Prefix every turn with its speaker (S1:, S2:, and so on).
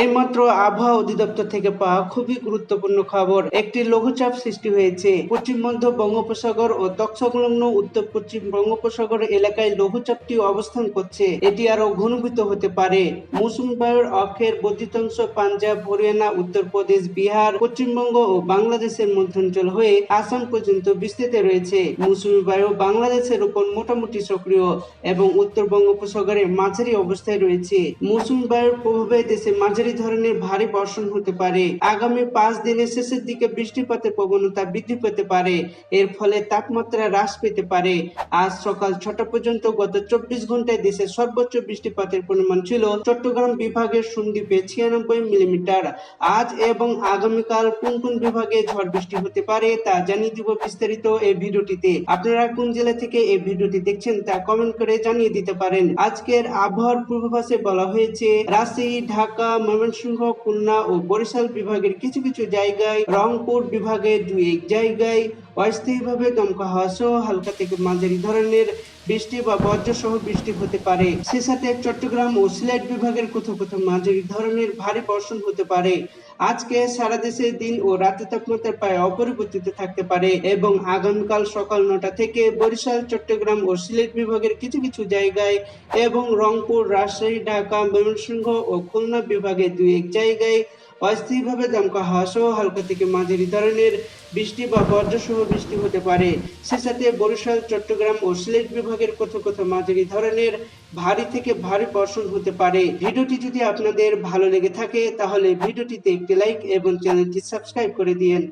S1: এইমাত্র আবহাওয়া অধিদপ্তর থেকে পাওয়া খুবই গুরুত্বপূর্ণ খবর। একটি লঘুচাপ সৃষ্টি হয়েছে। পশ্চিম মধ্য বঙ্গোপসাগর ও তৎসংলগ্ন উত্তর পশ্চিম বঙ্গোপসাগর এলাকায় লঘুচাপটি অবস্থান করছে। এটি আরও ঘনীভূত হতে পারে। মৌসুমী বায়ুর অক্ষের বর্ধিতাংশ পাঞ্জাব, হরিয়ানা উত্তরপ্রদেশ বিহার পশ্চিমবঙ্গ ও বাংলাদেশের মধ্যাঞ্চল হয়ে আসাম পর্যন্ত বিস্তৃত রয়েছে। মৌসুমী বায়ু বাংলাদেশের উপর মোটামুটি সক্রিয় এবং উত্তর বঙ্গোপসাগরে মাঝারি অবস্থায় রয়েছে। মৌসুমী বায়ুর প্রভাবে দেশে মাঝারি ধরনের ভারী বর্ষণ হতে পারে। আগামী পাঁচ দিনের শেষের দিকে বৃষ্টিপাতের প্রবণতা বৃদ্ধি পেতে পারে। এর ফলে তাপমাত্রা হ্রাস পেতে পারে। আজ সকাল ছটা পর্যন্ত গত চব্বিশ ঘন্টায় দেশের সর্বোচ্চ বৃষ্টিপাতের পরিমাণ ছিল চট্টগ্রাম বিভাগের সন্দ্বীপে ছিয়ানব্বই মিলিমিটার। আজ এবং আগামীকাল কোন কোন বিভাগে ঝড় বৃষ্টি হতে পারে তা জানিয়ে দিব বিস্তারিত এই ভিডিওটিতে। আপনারা কোন জেলা থেকে এই ভিডিওটি দেখছেন তা কমেন্ট করে জানিয়ে দিতে পারেন। আজকের আবহাওয়ার পূর্বাভাসে বলা হয়েছে, রাজশাহী, ঢাকা ময়মনসিংহ খুলনা ও বরিশাল বিভাগের কিছু কিছু জায়গায় রংপুর বিভাগের দুই এক জায়গায় অস্থায়ীভাবে দমকা হাওয়া সহ হালকা থেকে মাঝারি ধরনের বৃষ্টি বা বজ্রসহ বৃষ্টি হতে পারে। সে সাথে চট্টগ্রাম ও সিলেট বিভাগের কোথাও কোথাও মাঝারি ধরনের ভারী বর্ষণ হতে পারে। আজকে সারা দেশে দিন ও রাতের তাপমাত্রা প্রায় অপরিবর্তিত থাকতে পারে এবং আগামীকাল সকাল নটা থেকে বরিশাল, চট্টগ্রাম ও সিলেট বিভাগের কিছু কিছু জায়গায় এবং রংপুর, রাজশাহী, ঢাকা, ময়মনসিংহ ও খুলনা বিভাগের দুই এক জায়গায় অস্থায়ীভাবে দমকা হাওয়া সহ হালকা থেকে মাঝারি ধরনের বৃষ্টি বা বজ্রসহ বৃষ্টি হতে পারে। সে সাথে বরিশাল, চট্টগ্রাম ও সিলেট বিভাগের কোথাও কোথাও মাঝারি ধরনের ভারী থেকে ভারী বর্ষণ হতে পারে। ভিডিওটি যদি আপনাদের ভালো লেগে থাকে, তাহলে ভিডিওটিতে একটি লাইক এবং চ্যানেলটি সাবস্ক্রাইব করে দিয়েন